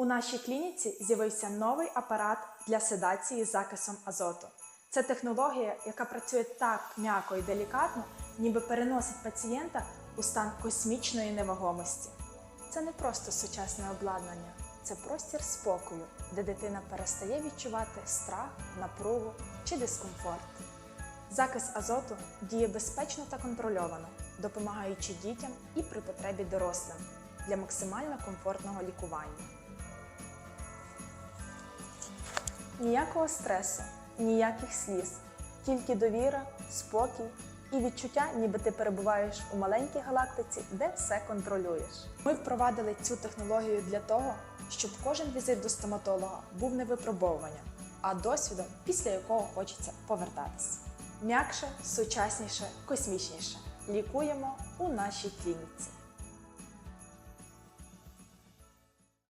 У нашій клініці з'явився новий апарат для седації з закисом азоту. Це технологія, яка працює так м'яко і делікатно, ніби переносить пацієнта у стан космічної невагомості. Це не просто сучасне обладнання, це простір спокою, де дитина перестає відчувати страх, напругу чи дискомфорт. Закис азоту діє безпечно та контрольовано, допомагаючи дітям і при потребі дорослим для максимально комфортного лікування. Ніякого стресу, ніяких сліз, тільки довіра, спокій і відчуття, ніби ти перебуваєш у маленькій галактиці, де все контролюєш. Ми впровадили цю технологію для того, щоб кожен візит до стоматолога був не випробовуванням, а досвідом, після якого хочеться повертатись. М'якше, сучасніше, космічніше. Лікуємо у нашій клініці.